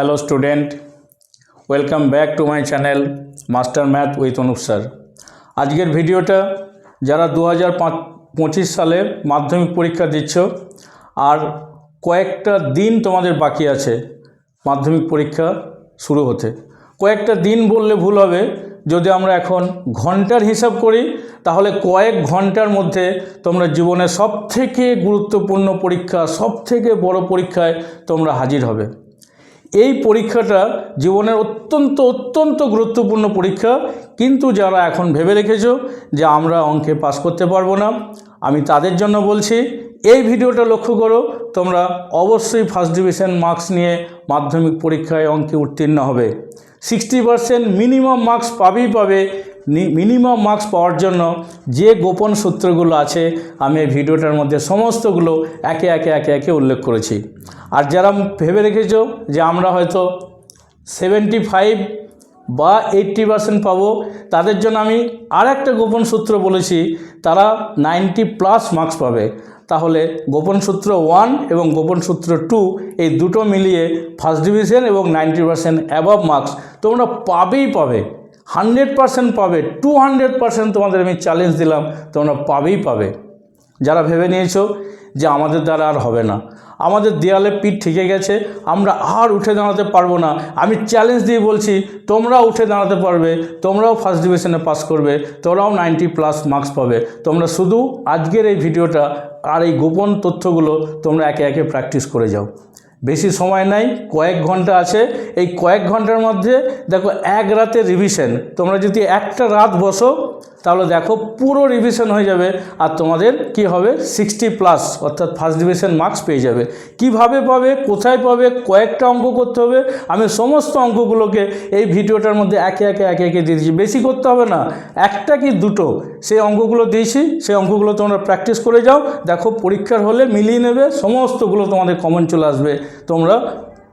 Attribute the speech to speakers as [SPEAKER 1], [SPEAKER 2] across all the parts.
[SPEAKER 1] Hello student welcome back to my channel master math with Anup sir আজকের ভিডিওটা যারা দু হাজার পঁচিশ সালে মাধ্যমিক পরীক্ষা দিচ্ছ, আর কয়েকটা দিন তোমাদের বাকি আছে মাধ্যমিক পরীক্ষা শুরু হতে। কয়েকটা দিন বললে ভুল হবে, যদি আমরা এখন ঘণ্টার হিসাব করি, তাহলে কয়েক ঘণ্টার মধ্যে তোমরা জীবনের সবথেকে গুরুত্বপূর্ণ পরীক্ষা, সবথেকে বড় পরীক্ষায় তোমরা হাজির হবে। এই পরীক্ষাটা জীবনের অত্যন্ত অত্যন্ত গুরুত্বপূর্ণ পরীক্ষা। কিন্তু যারা এখন ভেবে রেখেছো যে আমরা অঙ্কে পাস করতে পারব না, আমি তাদের জন্য বলছি, এই ভিডিওটা লক্ষ্য করো, তোমরা অবশ্যই ফার্স্ট ডিভিশন মার্কস নিয়ে মাধ্যমিক পরীক্ষায় অঙ্কে উত্তীর্ণ হবে। সিক্সটি পারসেন্ট মিনিমাম মার্কস পাবেই পাবে মিনিমাম মার্কস পাওয়ার জন্য যে গোপন সূত্রগুলো আছে, আমি এই ভিডিওটার মধ্যে সমস্তগুলো একে একে একে একে উল্লেখ করেছি। আর যারা ভেবে রেখেছ যে আমরা হয়তো সেভেন্টি ফাইভ বা এইট্টি পার্সেন্ট পাবো, তাদের জন্য আমি আর একটা গোপন সূত্র বলেছি, তারা নাইনটি প্লাস মার্কস পাবে। তাহলে গোপন সূত্র ওয়ান এবং গোপন সূত্র টু এই দুটো মিলিয়ে ফার্স্ট ডিভিশন এবং নাইনটি পার্সেন্ট অ্যাবভ মার্কস তোমরা পাবেই পাবে। হান্ড্রেড পার্সেন্ট পাবে, টু হান্ড্রেড পার্সেন্ট তোমাদের আমি চ্যালেঞ্জ দিলাম, তোমরা পাবেই পাবে। যারা ভেবে নিয়েছো যে আমাদের দ্বারা আর হবে না, আমাদের দেয়ালে পিঠ ঠেকে গেছে, আমরা আর উঠে দাঁড়াতে পারব না। আমি চ্যালেঞ্জ দিয়ে বলছি, তোমরাও উঠে দাঁড়াতে পারবে, তোমরাও ফার্স্ট ডিভিশনে পাস করবে তোমরাও নাইনটি প্লাস মার্কস পাবে। তোমরা শুধু আজকের এই ভিডিওটা আর এই গোপন তথ্যগুলো তোমরা একে একে প্র্যাকটিস করে যাও। বেশি সময় নাই, কয়েক ঘণ্টা আছে। এই কয়েক ঘণ্টার মধ্যে দেখো এক রাতে রিভিশন তোমরা যদি একটা রাত বসো তাহলে দেখো পুরো রিভিশন হয়ে যাবে আর তোমাদের কি হবে? সিক্সটি প্লাস অর্থাৎ ফার্স্ট ডিভিশন মার্কস পেয়ে যাবে। কীভাবে পাবে? কোথায় পাবে? কয়েকটা অঙ্ক করতে হবে। আমি সমস্ত অঙ্কগুলোকে এই ভিডিওটার মধ্যে একে একে একে একে দিয়ে দিয়েছি বেশি করতে হবে না। একটা কি দুটো? সেই অঙ্কগুলো দিয়েছি। সেই অঙ্কগুলো তোমরা প্র্যাকটিস করে যাও। দেখো পরীক্ষার হলে মিলিয়ে নেবে। সমস্তগুলো তোমাদের কমন চলে আসবে। তোমরা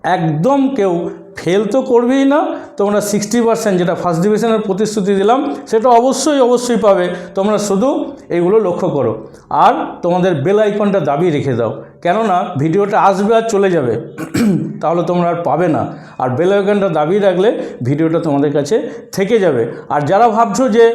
[SPEAKER 1] একদম কেউ ফেল তো করবেই না। তোমরা সিক্সটি পার্সেন্ট যেটা ফার্স্ট ডিভিশনের প্রতিশ্রুতি দিলাম, সেটা অবশ্যই অবশ্যই পাবে। তোমরা শুধু এইগুলো লক্ষ্য করো। আর তোমাদের বেল আইকনটা দাবি রেখে দাও। কেননা ভিডিওটা আসবে আর চলে যাবে। তাহলে তোমরা আর পাবে না। আর বেল আইকনটা দাবি রাখলে ভিডিওটা তোমাদের কাছে থেকে যাবে। আর যারা ভাবছ যে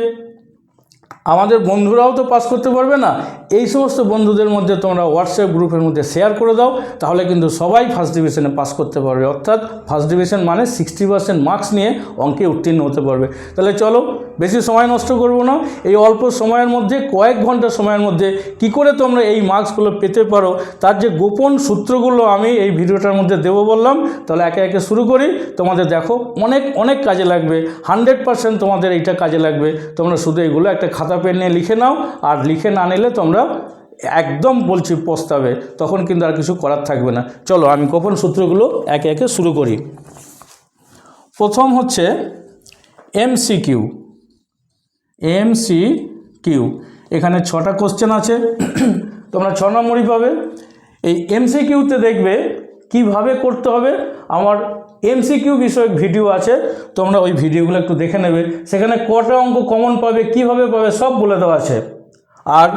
[SPEAKER 1] আমাদের বন্ধুরাও তো পাস করতে পারবে না। এই সমস্ত বন্ধুদের মধ্যে তোমরা হোয়াটসঅ্যাপ গ্রুপের মধ্যে শেয়ার করে দাও, তাহলে কিন্তু সবাই ফার্স্ট ডিভিশনে পাস করতে পারবে। অর্থাৎ ফার্স্ট ডিভিশন মানে সিক্সটি পার্সেন্ট মার্কস নিয়ে অঙ্কে উত্তীর্ণ হতে পারবে। তাহলে চলো বেশি সময় নষ্ট করব না। এই অল্প সময়ের মধ্যে, কয়েক ঘণ্টা সময়ের মধ্যে কি করে তোমরা এই মার্কসগুলো পেতে পারো, তার যে গোপন সূত্রগুলো আমি এই ভিডিওটার মধ্যে দেবো বললাম, তাহলে একে একে শুরু করি। তোমাদের দেখো, অনেক অনেক কাজে লাগবে। হান্ড্রেড পার্সেন্ট তোমাদের এইটা কাজে লাগবে। তোমরা শুধু এগুলো একটা খাতা পেন নিয়ে লিখে নাও, আর লিখে না নিলে তোমরা একদম বলছি পস্তাবে। তখন কিন্তু আর কিছু করার থাকবে না। চলো, আমি গোপন সূত্রগুলো একে একে শুরু করি। প্রথম হচ্ছে এমসিকিউ এমসি কিউ এখানে ছটা কোশ্চেন আছে। তোমরা ছ নম্বরই পাবে। এই এমসিকিউতে দেখবে কীভাবে করতে হবে। আমার এমসিকিউ বিষয়ক ভিডিও আছে। তোমরা ওই ভিডিওগুলো একটু দেখে নেবে। সেখানে কটা অঙ্ক কমন পাবে, কীভাবে পাবে, সব বলে দেওয়া আছে। আর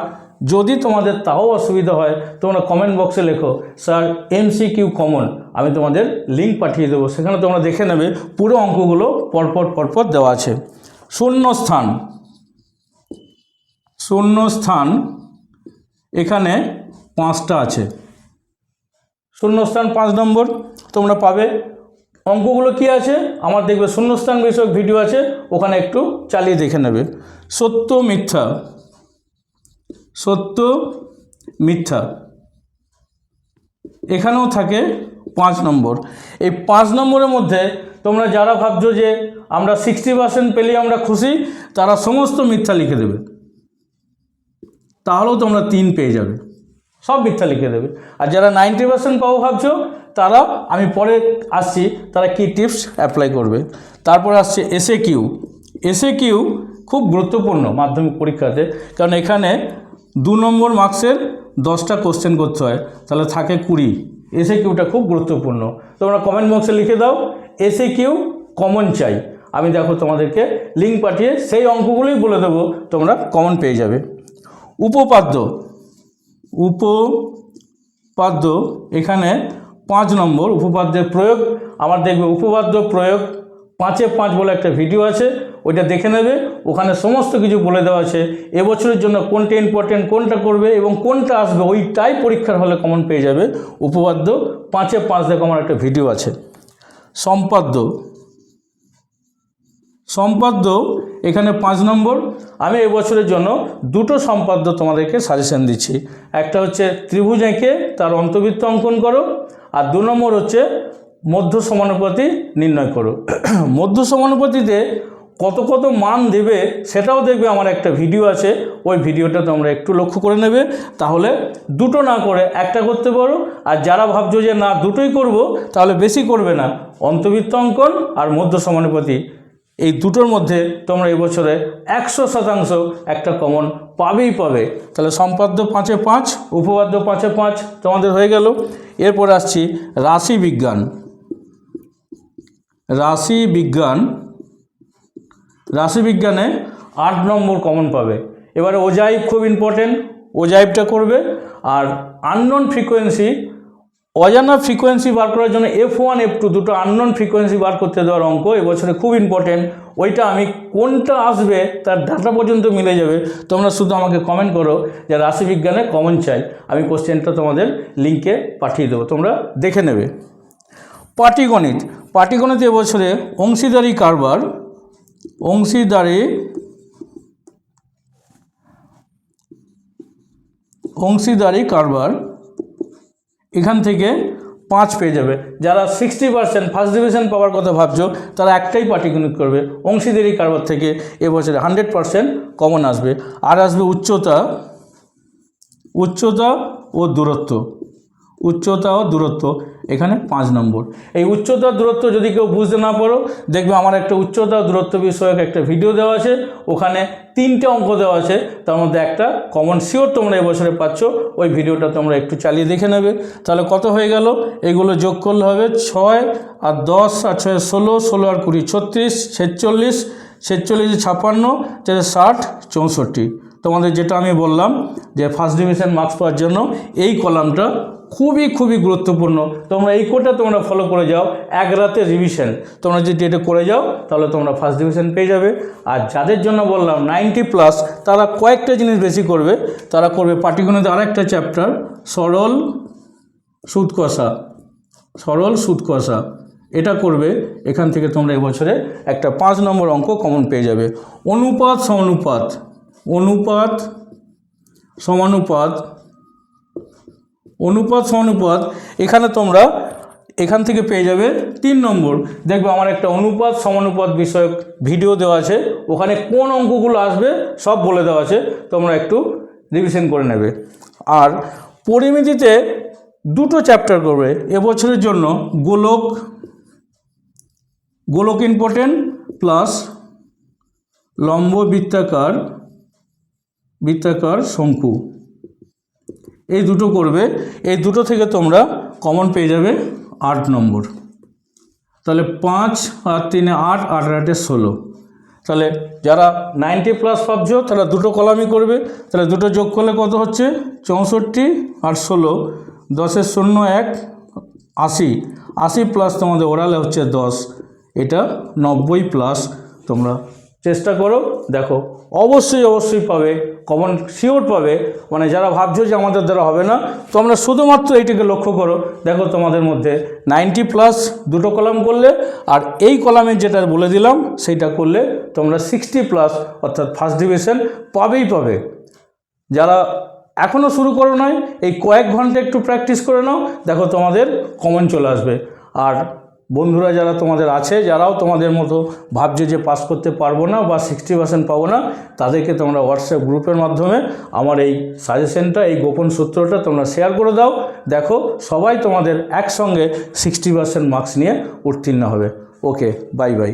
[SPEAKER 1] যদি তোমাদের তাও অসুবিধা হয়, তোমরা কমেন্ট বক্সে লেখো, স্যার এমসিকিউ কমন আমি তোমাদের লিঙ্ক পাঠিয়ে দেবো। সেখানে তোমরা দেখে নেবে, পুরো অঙ্কগুলো পরপর পরপর দেওয়া আছে। শূন্য স্থান। শূন্য স্থান এখানে পাঁচটা আছে। শূন্যস্থান পাঁচ নম্বর, তোমরা পাবে। অঙ্কগুলো কি আছে? আমার দেখবে শূন্যস্থান বিষয়ক ভিডিও আছে, ওখানে একটু চালিয়ে দেখে নেবে। সত্য, মিথ্যা। সত্য, মিথ্যা। এখানেও থাকে পাঁচ নম্বর। এই পাঁচ নম্বরের মধ্যে তোমরা যারা ভাবছ যে আমরা সিক্সটি পার্সেন্ট পেলেই আমরা খুশি, তারা সমস্ত মিথ্যা লিখে দেবে। তাহলেও তোমরা তিন পেয়ে যাবে। সব মিথ্যা লিখে দেবে। আর যারা নাইনটি পার্সেন্ট পাবো ভাবছ, তারা, আমি পরে আসছি, তারা কি টিপস অ্যাপ্লাই করবে? তারপর আসছে এসএ কিউ এসএ কিউ খুব গুরুত্বপূর্ণ মাধ্যমিক পরীক্ষাতে, কারণ এখানে দু নম্বর মার্কসের দশটা কোশ্চেন করতে হয়, তাহলে থাকে কুড়ি। এসএ কিউটা খুব গুরুত্বপূর্ণ। তোমরা কমেন্ট বক্সে লিখে দাও এসএ কিউ কমন চাই। আমি দেখো তোমাদেরকে লিঙ্ক পাঠিয়ে সেই অঙ্কগুলোই বলে দেবো, তোমরা কমন পেয়ে যাবে। উপপাদ্য। উপপাদ্য, এখানে পাঁচ নম্বর উপপাদ্যের প্রয়োগ। আমার দেখবে উপপাদ্য প্রয়োগ পাঁচে পাঁচ বলে একটা ভিডিও আছে, ওইটা দেখে নেবে। ওখানে সমস্ত কিছু বলে দেওয়া আছে। এবছরের জন্য কোনটা ইম্পর্টেন্ট কোনটা করবে এবং কোনটা আসবে, ওইটাই পরীক্ষার হলে কমন পেয়ে যাবে। উপপাদ্য পাঁচে পাঁচ দেখো আমার একটা ভিডিও আছে। সম্পাদ্য। সম্পাদ্য এখানে পাঁচ নম্বর। আমি এবছরের জন্য দুটো সম্পাদ্য তোমাদেরকে সাজেশন দিচ্ছি। একটা হচ্ছে ত্রিভুজ এঁকে তার অন্তবৃত্ত অঙ্কন করো, আর দু নম্বর হচ্ছে মধ্য সমানুপাতি নির্ণয় করো। মধ্য সমানুপাতিতে কত কত মান দেবে সেটাও দেখবে আমার একটা ভিডিও আছে, ওই ভিডিওটা তোমরা একটু লক্ষ্য করে নেবে। তাহলে দুটো না করে একটা করতে পারো, আর যারা ভাবছ যে না দুটোই করব, তাহলে বেশি করবে না। অন্তবৃত্ত অঙ্কন আর মধ্য সমানুপাতি। এই দুটোর মধ্যে তোমরা এবছরে একশো শতাংশ একটা কমন পাবেই পাবে। তাহলে সম্পাদ্য পাঁচে পাঁচ, উপপাদ্য পাঁচে পাঁচ তোমাদের হয়ে গেল। এরপর আসছি রাশি বিজ্ঞান। রাশি বিজ্ঞান রাশিবিজ্ঞানে আট নম্বর কমন পাবে। এবারে ওজাইব খুব ইম্পর্টেন্ট ওজাইবটা করবে। আর আননোন ফ্রিকোয়েন্সি অজানা ফ্রিকোয়েন্সি বার করার জন্য এফ ওয়ান এফ টু দুটো আননোন ফ্রিকোয়েন্সি বার করতে দেওয়ার অঙ্ক এবছরে খুব ইম্পর্টেন্ট ওইটা আমি কোনটা আসবে তার ডাটা পর্যন্ত মিলে যাবে। তোমরা শুধু আমাকে কমেন্ট করো যে রাশিবিজ্ঞানে কমন চাই। আমি কোশ্চেনটা তোমাদের লিঙ্কে পাঠিয়ে দেবো। তোমরা দেখে নেবে। পাটিগণিত। পাটিগণিত এবছরে অংশীদারি কারবার, অংশীদারি অংশীদারি কারবার এখান থেকে পাঁচ পেয়ে যাবে। যারা সিক্সটি পার্সেন্ট ফার্স্ট ডিভিশন পাওয়ার কথা ভাবছ, তারা একটাই পার্টি পাটিগণিত করবে, অংশীদারি কারবার থেকে এবছরে হান্ড্রেড পার্সেন্ট কমন আসবে। আর আসবে উচ্চতা উচ্চতা ও দূরত্ব। উচ্চতা ও দূরত্ব, এখানে পাঁচ নম্বর। এই উচ্চতা দূরত্ব যদি কেউ বুঝতে না পারো, দেখবে আমার একটা উচ্চতা দূরত্ব বিষয়ক একটা ভিডিও দেওয়া আছে, ওখানে তিনটে অঙ্ক দেওয়া আছে, তার মধ্যে একটা কমন শিওর তোমরা এবছরে পাচ্ছ, ওই ভিডিওটা তোমরা একটু চালিয়ে দেখে নেবে। তাহলে কত হয়ে গেল? এগুলো যোগ করলে হবে ছয়, আর দশ, আর ছয় ষোলো ষোলো আর কুড়ি ছত্রিশ, ছেচল্লিশ, ছেচল্লিশে ছাপ্পান্ন ষাট, চৌষট্টি। তোমাদের যেটা আমি বললাম যে ফার্স্ট ডিভিশন মার্কস পাওয়ার জন্য এই কলামটা খুবই খুবই গুরুত্বপূর্ণ। তোমরা এই কোডটা তোমরা ফলো করে যাও, এক রাতে রিভিশন তোমরা যদি এটা করে যাও, তাহলে তোমরা ফার্স্ট ডিভিশন পেয়ে যাবে। আর যাদের জন্য বললাম নাইনটি প্লাস তারা কয়েকটা জিনিস বেশি করবে। তারা করবে পাটিগণিত আরেকটা চ্যাপ্টার সরল সুদ কষা সরল সুদ কষা এটা করবে, এখান থেকে তোমরা এবছরে একটা পাঁচ নম্বর অঙ্ক কমন পেয়ে যাবে। অনুপাত, সমানুপাত। অনুপাত সমানুপাত, অনুপাত, সমানুপাত, এখানে তোমরা এখান থেকে পেয়ে যাবে তিন নম্বর। দেখবে আমার একটা অনুপাত, সমানুপাত বিষয়ক ভিডিও দেওয়া আছে। ওখানে কোন অঙ্কগুলো আসবে সব বলে দেওয়া আছে। তোমরা একটু রিভিশন করে নেবে। আর পরিমিতিতে দুটো চ্যাপ্টার করবে। এবছরের জন্য গোলক গোলক ইম্পর্টেন্ট প্লাস লম্ব বৃত্তাকার বৃত্তাকার শঙ্কু। এই দুটো করবে, এই দুটো থেকে তোমরা কমন পেয়ে যাবে আট নম্বর। তাহলে পাঁচ আর তিনে আট আট আটে ষোলো। তাহলে যারা নাইনটি প্লাস ভাবছ, তারা দুটো কলামই করবে। তাহলে দুটো যোগ করলে কত হচ্ছে? চৌষট্টি আর ষোলো। দশের শূন্য এক, আশি। আশি প্লাস তোমাদের ওরালে হচ্ছে দশ। এটা নব্বই প্লাস তোমরা চেষ্টা করো, দেখো। অবশ্যই অবশ্যই পাবে কমন শিওর পাবে। মানে যারা ভাবছ যে আমাদের দ্বারা হবে না, তোমরা শুধুমাত্র এইটাকে লক্ষ্য করো। দেখো তোমাদের মধ্যে নাইনটি প্লাস দুটো কলাম করলে, আর এই কলামে যেটা বলে দিলাম, সেইটা করলে তোমরা সিক্সটি প্লাস অর্থাৎ ফার্স্ট ডিভিশন পাবেই পাবে। যারা এখনও শুরু করো নয় এই কয়েক ঘণ্টা একটু প্র্যাকটিস করে নাও, দেখো তোমাদের কমন চলে আসবে। আর বন্ধুরা যারা তোমাদের আছে, যারাও তোমাদের মতো ভাবছে যে পাস করতে পারব না বা সিক্সটি পার্সেন্ট পাবো না, তাদেরকে তোমরা হোয়াটসঅ্যাপ গ্রুপের মাধ্যমে আমার এই সাজেশনটা এই গোপন সূত্রটা তোমরা শেয়ার করে দাও। দেখো, সবাই তোমাদের একসঙ্গে সিক্সটি পার্সেন্ট মার্কস নিয়ে উত্তীর্ণ হবে। Okay bye bye